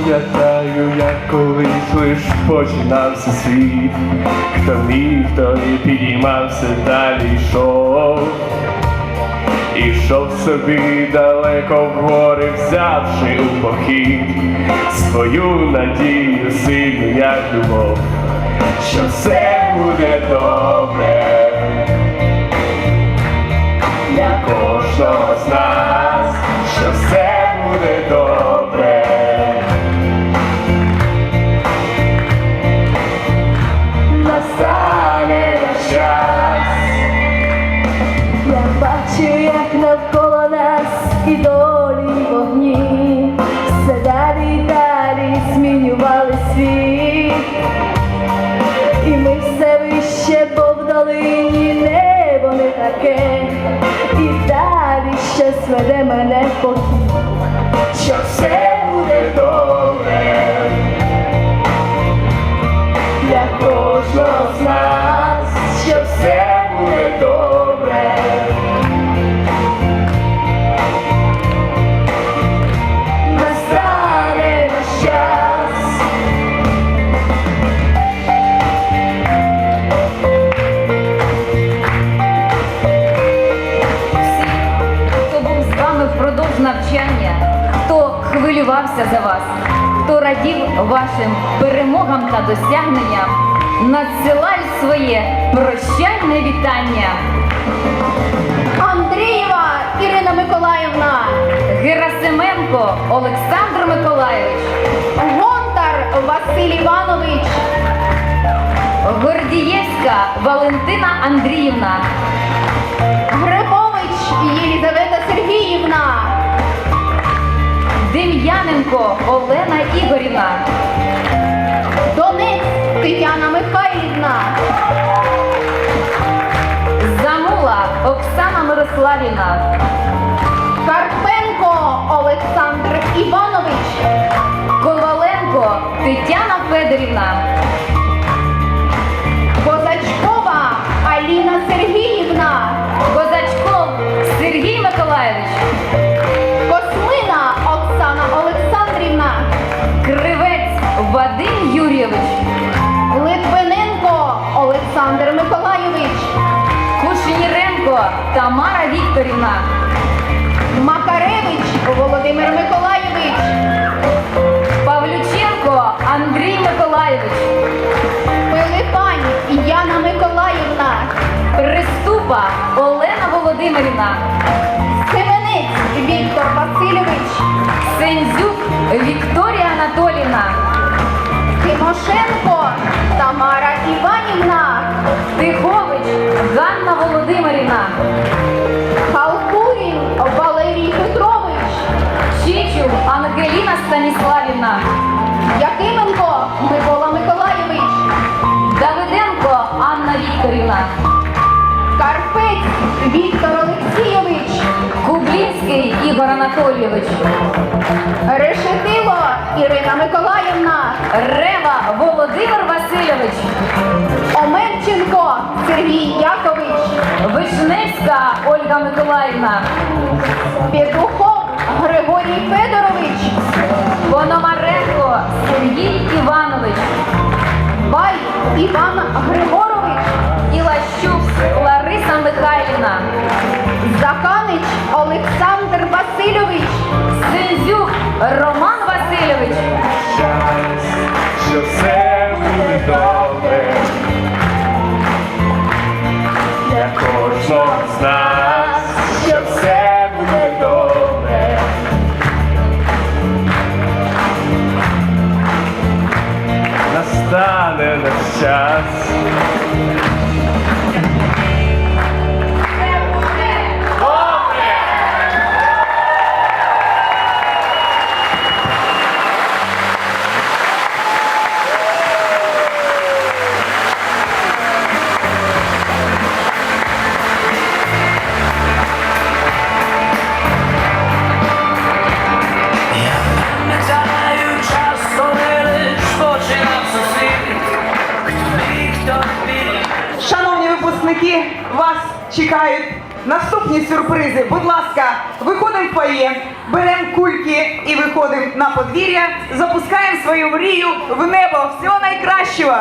пам'ятаю, як колись лиш починався світ, хто міг, хто не підіймався, далі йшов, ішов собі далеко в гори, взявши у похід свою надію, сину, як любов, що все буде добре. Бачу, як навколо нас і долі вогні, все далі й далі змінювали світ. І ми все вище, бо в долині небо не таке, і далі ще сведе мене похід. що все хвилювався за вас, хто радів вашим перемогам та досягненням, надсилаю своє прощальне вітання. Андрієва Ірина Миколаївна, Герасименко Олександр Миколайович, Гонтар Василь Іванович, Гордієвська Валентина Андріївна, Грибович Єлізавета Дем'яненко Олена Ігорівна, Донець Тетяна Михайлівна, Замула Оксана Мирославівна, Карпенко Олександр Іванович, Коваленко Тетяна Федорівна, Кушніренко Тамара Вікторівна, Макаревич Володимир Миколайович, Павлюченко Андрій Миколайович, Пилипань Яна Миколаївна, Приступа Олена Володимирівна, Семенець Віктор Васильович, Сензюк Вікторія Анатолівна, Тимошенко Віктор Олексійович, Кублінський Ігор Анатолійович, Решетило Ірина Миколаївна, Рева Володимир Васильович, Омельченко Сергій Якович, Вишневська Ольга Миколаївна, Петухов Григорій Федорович, Пономаренко Сергій Іванович, Бай Іван Григорович, Роман Васильович, що все добре для. Настане наш час. Чекають наступні сюрпризи. Будь ласка, виходимо в фоє, беремо кульки і виходимо на подвір'я, запускаємо свою мрію в небо. Всього найкращого!